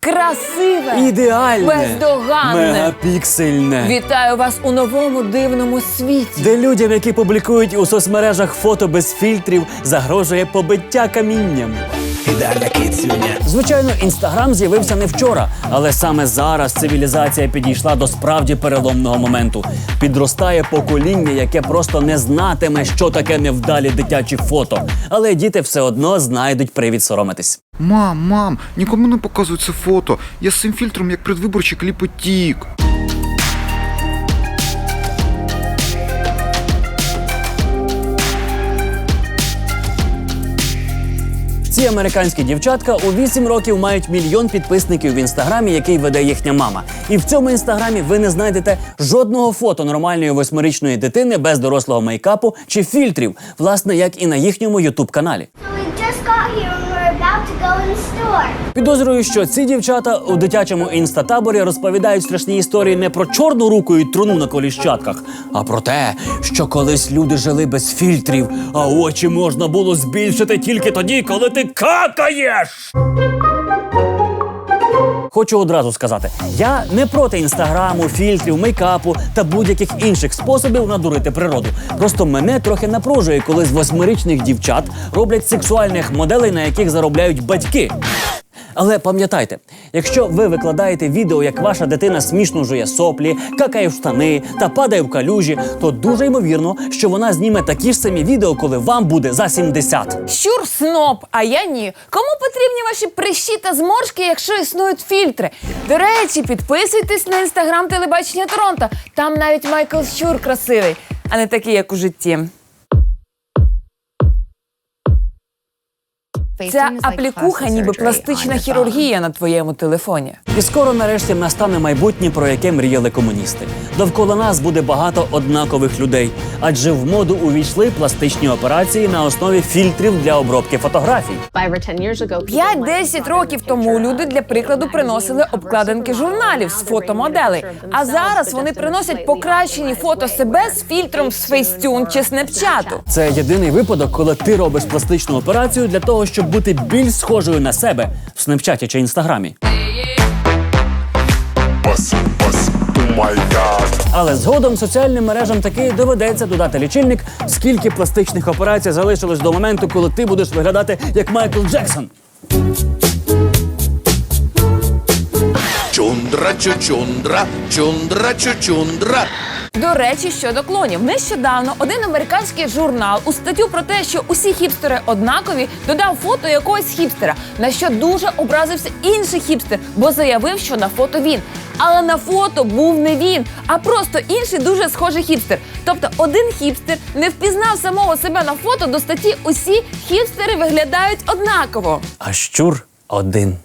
Красиве! Ідеальне, Бездоганне. мегапіксельне. Вітаю вас у новому дивному світі. Де людям, які публікують у соцмережах фото без фільтрів, загрожує побиття камінням. Ідеальна кицюня. Звичайно, інстаграм з'явився не вчора, але саме зараз цивілізація підійшла до справді переломного моменту. Підростає покоління, яке просто не знатиме, що таке невдалі дитячі фото. Але діти все одно знайдуть привід соромитись. Мам, мам, нікому не показуй це фото. Я з цим фільтром як предвиборчий кліпотік. Ці американські дівчатка у 8 років мають мільйон підписників в інстаграмі, який веде їхня мама. І в цьому інстаграмі ви не знайдете жодного фото нормальної восьмирічної дитини без дорослого мейкапу чи фільтрів, власне, як і на їхньому ютуб каналі. Підозрюю, що ці дівчата у дитячому інстатаборі розповідають страшні історії не про чорну руку і труну на коліщатках, а про те, що колись люди жили без фільтрів, а очі можна було збільшити тільки тоді, коли ти какаєш. Хочу одразу сказати: я не проти інстаграму, фільтрів, мейкапу та будь-яких інших способів надурити природу. Просто мене трохи напружує, коли з восьмирічних дівчат роблять сексуальних моделей, на яких заробляють батьки. Але пам'ятайте, якщо ви викладаєте відео, як ваша дитина смішно жує соплі, какає в штани та падає в калюжі, то дуже ймовірно, що вона зніме такі ж самі відео, коли вам буде за 70. Щур сноб, а я ні. Кому потрібні ваші прищі та зморшки, якщо існують фільтри? До речі, підписуйтесь на інстаграм телебачення Торонто. Там навіть Майкл Щур красивий, а не такий, як у житті. Ця аплікуха, ніби пластична хірургія на твоєму телефоні. І скоро нарешті настане майбутнє, про яке мріяли комуністи. Довкола нас буде багато однакових людей, адже в моду увійшли пластичні операції на основі фільтрів для обробки фотографій. 5-10 років тому люди для прикладу приносили обкладинки журналів з фотомоделей. А зараз вони приносять покращені фото себе з фільтром з Facetune чи Снепчату. Це єдиний випадок, коли ти робиш пластичну операцію для того, щоб бути більш схожою на себе в снепчаті чи інстаграмі. Але згодом соціальним мережам таки доведеться додати лічильник, скільки пластичних операцій залишилось до моменту, коли ти будеш виглядати як Майкл Джексон. Чундра, чучундра, чундра, чучундра. До речі, щодо клонів, нещодавно один американський журнал у статтю про те, що усі хіпстери однакові, додав фото якогось хіпстера, на що дуже образився інший хіпстер, бо заявив, що на фото він. Але на фото був не він, а просто інший дуже схожий хіпстер. Тобто один хіпстер не впізнав самого себе на фото до статті Усі хіпстери виглядають однаково. А щур один.